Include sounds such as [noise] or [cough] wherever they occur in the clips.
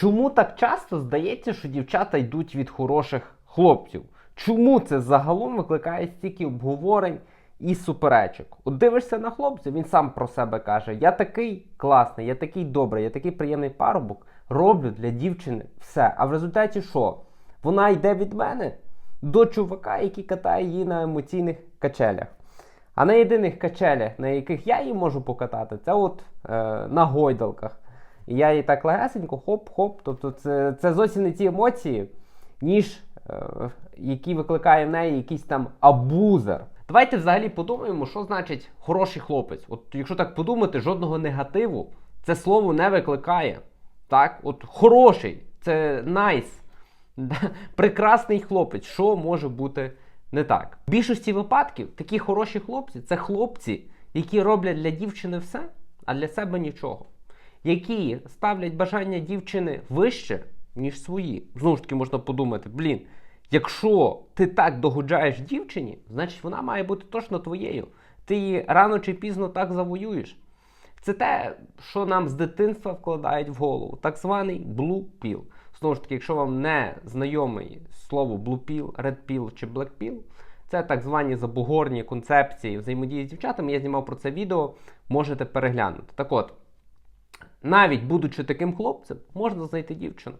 Чому так часто здається, що дівчата йдуть від хороших хлопців? Чому це загалом викликає стільки обговорень і суперечок? От дивишся на хлопця, він сам про себе каже: Я такий класний, я такий добрий, я такий приємний парубок, роблю для дівчини все. А в результаті що? Вона йде від мене до чувака, який катає її на емоційних качелях. А на єдиних качелях, на яких я її можу покатати, це от е, на гойдалках. І я її так легесенько, хоп-хоп. Тобто це, це зовсім не ті емоції, ніж е, які викликає в неї якийсь там абузер. Давайте взагалі подумаємо, що значить хороший хлопець. От якщо так подумати, жодного негативу це слово не викликає. Так, от хороший, це найс, прекрасний хлопець. Що може бути не так? В більшості випадків такі хороші хлопці це хлопці, які роблять для дівчини все, а для себе нічого. Які ставлять бажання дівчини вище, ніж свої. Знову ж таки, можна подумати, блін, якщо ти так догоджаєш дівчині, значить вона має бути точно твоєю. Ти її рано чи пізно так завоюєш. Це те, що нам з дитинства вкладають в голову, так званий blue pill. Знову ж таки, якщо вам не знайомий слово blue pill, red pill чи black pill, це так звані забугорні концепції взаємодії з дівчатами. Я знімав про це відео, можете переглянути. Так от, навіть будучи таким хлопцем, можна знайти дівчину.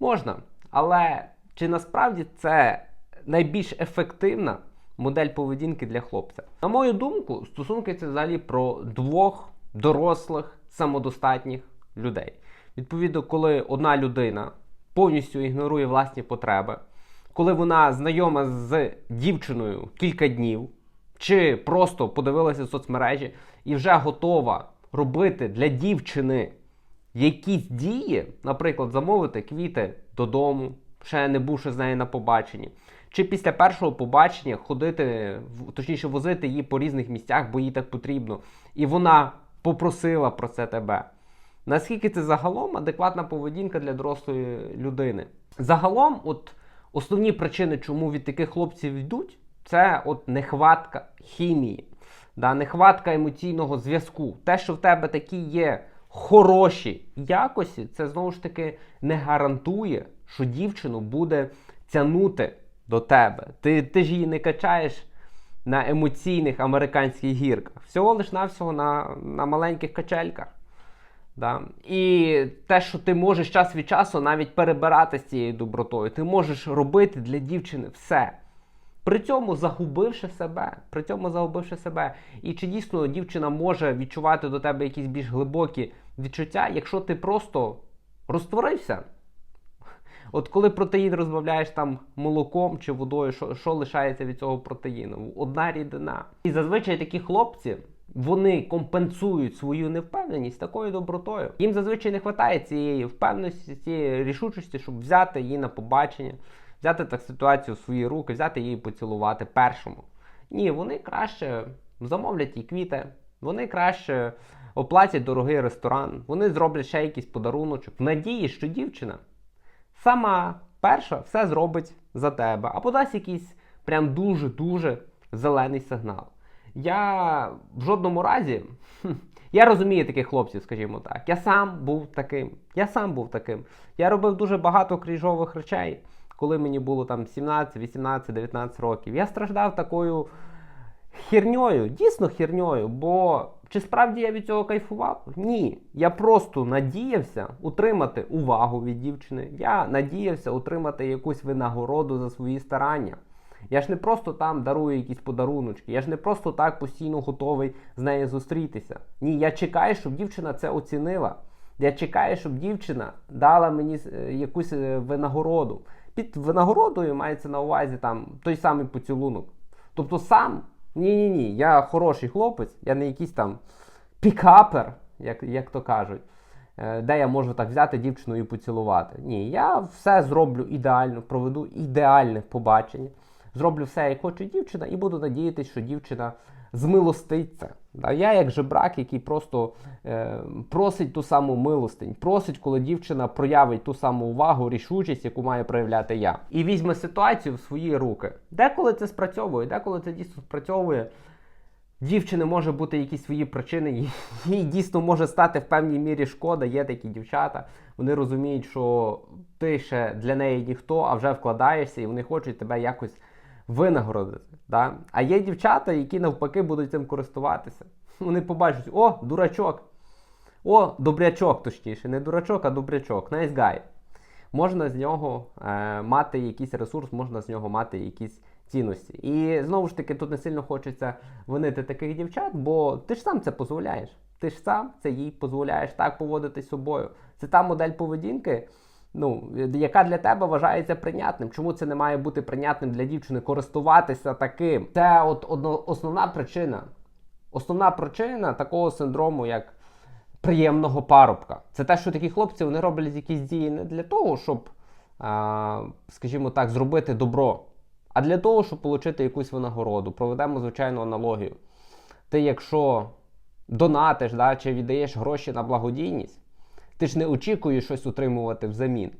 Можна. Але чи насправді це найбільш ефективна модель поведінки для хлопця? На мою думку, стосунки це взагалі про двох дорослих, самодостатніх людей. Відповідно, коли одна людина повністю ігнорує власні потреби, коли вона знайома з дівчиною кілька днів, чи просто подивилася в соцмережі і вже готова робити для дівчини якісь дії, наприклад, замовити квіти додому, ще не бувши з нею на побаченні, чи після першого побачення ходити, точніше, возити її по різних місцях, бо їй так потрібно, і вона попросила про це тебе. Наскільки це загалом адекватна поведінка для дорослої людини? Загалом, от основні причини, чому від таких хлопців йдуть, це от нехватка хімії, да, нехватка емоційного зв'язку. Те, що в тебе такі є хороші якості, це знову ж таки не гарантує, що дівчину буде тягнути до тебе. Ти, ти ж її не качаєш на емоційних американських гірках, всього лиш навсього на, на маленьких качельках. Да. І те, що ти можеш час від часу навіть перебирати з цією добротою, ти можеш робити для дівчини все. При цьому загубивши себе, при цьому загубивши себе. І чи дійсно дівчина може відчувати до тебе якісь більш глибокі відчуття, якщо ти просто розтворився? От коли протеїн розбавляєш там молоком чи водою, що, що лишається від цього протеїну? Одна рідина. І зазвичай такі хлопці. Вони компенсують свою невпевненість такою добротою. Їм зазвичай не вистачає цієї впевненості, цієї рішучості, щоб взяти її на побачення, взяти так ситуацію в свої руки, взяти її поцілувати першому. Ні, вони краще замовлять їй квіти, вони краще оплатять дорогий ресторан, вони зроблять ще якийсь подаруночок в надії, що дівчина сама перша все зробить за тебе, а подасть якийсь прям дуже-дуже зелений сигнал. Я в жодному разі, я розумію таких хлопців, скажімо так. Я сам був таким. Я сам був таким. Я робив дуже багато кріжових речей, коли мені було там 17, 18, 19 років. Я страждав такою херньою, дійсно херньою, бо чи справді я від цього кайфував? Ні. Я просто надіявся утримати увагу від дівчини. Я надіявся отримати якусь винагороду за свої старання. Я ж не просто там дарую якісь подаруночки, я ж не просто так постійно готовий з нею зустрітися. Ні, я чекаю, щоб дівчина це оцінила. Я чекаю, щоб дівчина дала мені е, якусь е, винагороду. Під винагородою мається на увазі там той самий поцілунок. Тобто сам ні-ні ні, я хороший хлопець, я не якийсь там пікапер, як, як то кажуть, е, де я можу так взяти дівчину і поцілувати. Ні, я все зроблю ідеально, проведу ідеальне побачення. Зроблю все, як хоче дівчина, і буду надіятися, що дівчина змилоститься. Да? Я як жебрак, який просто е, просить ту саму милостинь, просить, коли дівчина проявить ту саму увагу, рішучість, яку має проявляти я. І візьме ситуацію в свої руки. Деколи це спрацьовує, деколи це дійсно спрацьовує. дівчини може бути якісь свої причини, їй- дійсно може стати в певній мірі шкода. Є такі дівчата, вони розуміють, що ти ще для неї ніхто, а вже вкладаєшся, і вони хочуть тебе якось винагородити. Да? А є дівчата, які навпаки будуть цим користуватися. Вони побачать, о, дурачок, о, добрячок, точніше, не дурачок, а добрячок, nice guy. Можна з нього е, мати якийсь ресурс, можна з нього мати якісь цінності. І знову ж таки, тут не сильно хочеться винити таких дівчат, бо ти ж сам це дозволяєш. Ти ж сам це їй дозволяєш так поводити з собою. Це та модель поведінки, ну, яка для тебе вважається прийнятним. Чому це не має бути прийнятним для дівчини користуватися таким? Це от одно, основна причина. Основна причина такого синдрому, як приємного парубка. Це те, що такі хлопці вони роблять якісь дії не для того, щоб, а, скажімо так, зробити добро, а для того, щоб отримати якусь винагороду. Проведемо звичайну аналогію. Ти, якщо донатиш да, чи віддаєш гроші на благодійність, ти ж не очікуєш щось утримувати взамін.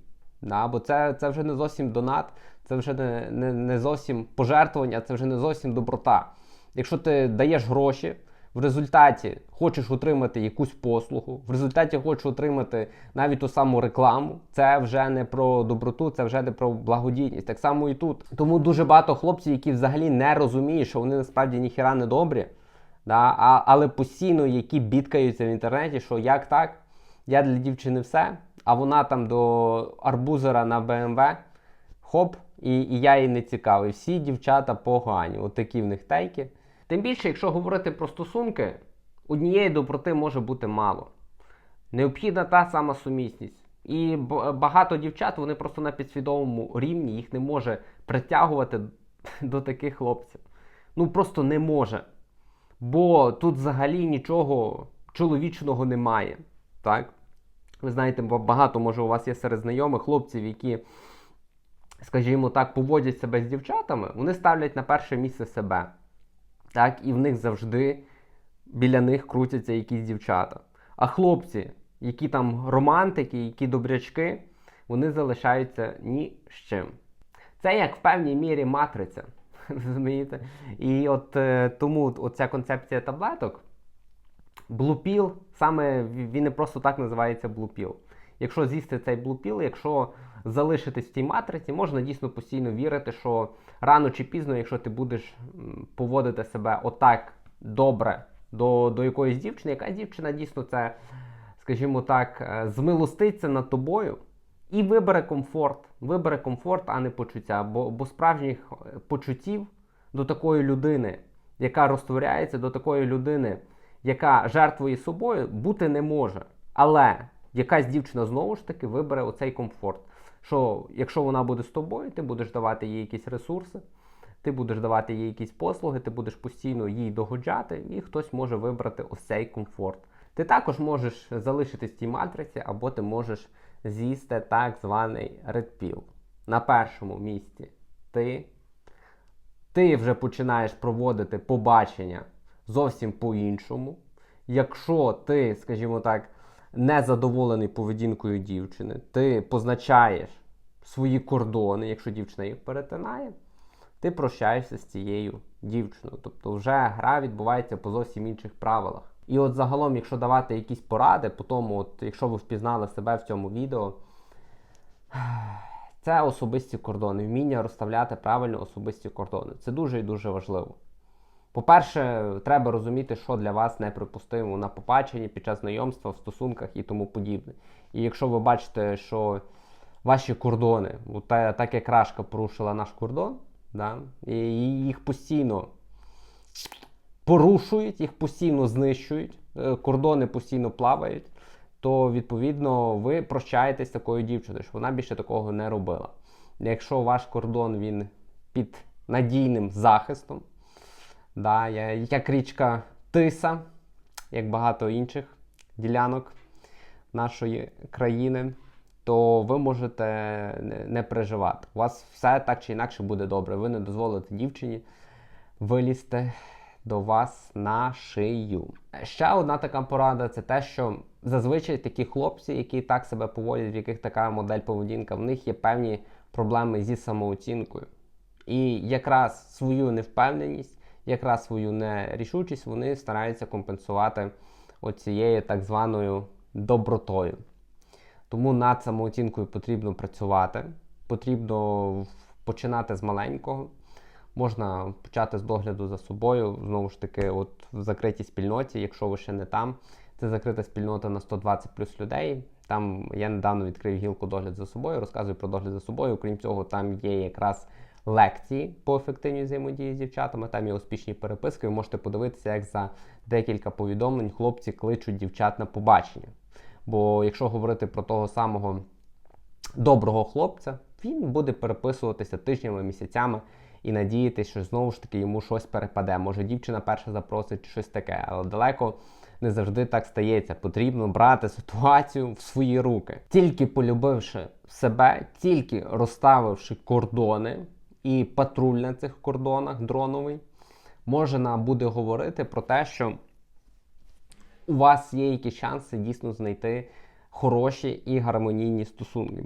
Да? Бо це, це вже не зовсім донат, це вже не, не, не зовсім пожертвування, це вже не зовсім доброта. Якщо ти даєш гроші, в результаті хочеш отримати якусь послугу, в результаті хочеш отримати навіть ту саму рекламу, це вже не про доброту, це вже не про благодійність. Так само і тут. Тому дуже багато хлопців, які взагалі не розуміють, що вони насправді ніхіра не добрі, да? а, але постійно які бідкаються в інтернеті, що як так, я для дівчини все, а вона там до арбузера на БМВ, хоп, і, і я їй не цікавий. Всі дівчата погані. От такі в них тейки. Тим більше, якщо говорити про стосунки, однієї доброти може бути мало. Необхідна та сама сумісність. І багато дівчат вони просто на підсвідомому рівні їх не може притягувати [laughs] до таких хлопців. Ну просто не може. Бо тут взагалі нічого чоловічного немає. Так? Ви знаєте, багато може у вас є серед знайомих хлопців, які, скажімо так, поводять себе з дівчатами, вони ставлять на перше місце себе. Так, і в них завжди біля них крутяться якісь дівчата. А хлопці, які там романтики, які добрячки, вони залишаються ні з чим. Це як в певній мірі матриця. [laughs] Розумієте? І от е, тому оця концепція таблеток, блупіл, саме він не просто так називається блупіл. Якщо з'їсти цей блупіл, якщо залишитись в тій матриці, можна дійсно постійно вірити, що рано чи пізно, якщо ти будеш поводити себе отак добре до, до якоїсь дівчини, яка дівчина дійсно це, скажімо так, е, змилоститься над тобою і вибере комфорт. Вибере комфорт, а не почуття. Бо, бо справжніх е, почуттів до такої людини, яка розтворяється, до такої людини, яка жертвує собою, бути не може. Але якась дівчина знову ж таки вибере оцей комфорт. Що якщо вона буде з тобою, ти будеш давати їй якісь ресурси, ти будеш давати їй якісь послуги, ти будеш постійно їй догоджати, і хтось може вибрати ось цей комфорт. Ти також можеш залишитись в тій матриці, або ти можеш з'їсти так званий редпіл. На першому місці ти, ти вже починаєш проводити побачення зовсім по-іншому. Якщо ти, скажімо так, не задоволений поведінкою дівчини, ти позначаєш свої кордони, якщо дівчина їх перетинає, ти прощаєшся з цією дівчиною. Тобто вже гра відбувається по зовсім інших правилах. І от загалом, якщо давати якісь поради, по тому, от, якщо ви впізнали себе в цьому відео, це особисті кордони, вміння розставляти правильно особисті кордони. Це дуже і дуже важливо. По-перше, треба розуміти, що для вас неприпустимо на побаченні, під час знайомства, в стосунках і тому подібне. І якщо ви бачите, що ваші кордони, та- так як Рашка порушила наш кордон, да, і їх постійно порушують, їх постійно знищують, е, кордони постійно плавають, то відповідно ви прощаєтесь такою дівчиною, що вона більше такого не робила. Якщо ваш кордон він під надійним захистом, да, як річка Тиса, як багато інших ділянок нашої країни, то ви можете не переживати. У вас все так чи інакше буде добре. Ви не дозволите дівчині вилізти до вас на шию. Ще одна така порада це те, що зазвичай такі хлопці, які так себе поводять, в яких така модель поведінка, в них є певні проблеми зі самооцінкою. І якраз свою невпевненість, якраз свою нерішучість вони стараються компенсувати оцією так званою добротою. Тому над самооцінкою потрібно працювати, потрібно починати з маленького. Можна почати з догляду за собою. Знову ж таки, от в закритій спільноті, якщо ви ще не там, це закрита спільнота на 120 плюс людей. Там я недавно відкрив гілку догляд за собою, розказую про догляд за собою. Окрім цього, там є якраз лекції по ефективній взаємодії з дівчатами. Там є успішні переписки. Ви можете подивитися, як за декілька повідомлень хлопці кличуть дівчат на побачення. Бо якщо говорити про того самого доброго хлопця, він буде переписуватися тижнями, місяцями і надіятися, що знову ж таки йому щось перепаде. Може, дівчина перша запросить щось таке, але далеко не завжди так стається. Потрібно брати ситуацію в свої руки. Тільки полюбивши себе, тільки розставивши кордони і патруль на цих кордонах дроновий, можна буде говорити про те, що у вас є якісь шанси дійсно знайти хороші і гармонійні стосунки.